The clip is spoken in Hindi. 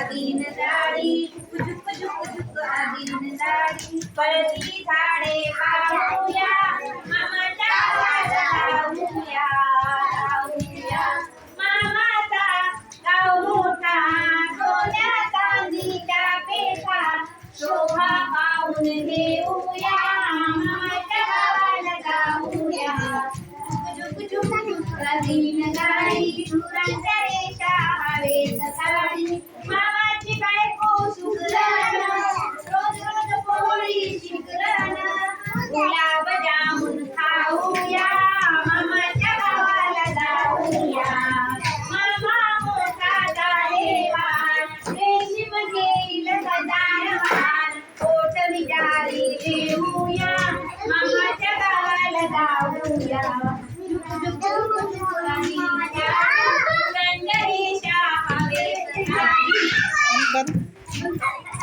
आदिन दाढी झुक झुक झुक आदिन दाढी पळती झाडे पाहूया मामाच्या गावाला जाऊया जाऊया मामाचा गाव मोठा सोन्या चांदीच्या पेठा शोभा पाहून 大家好我是五来了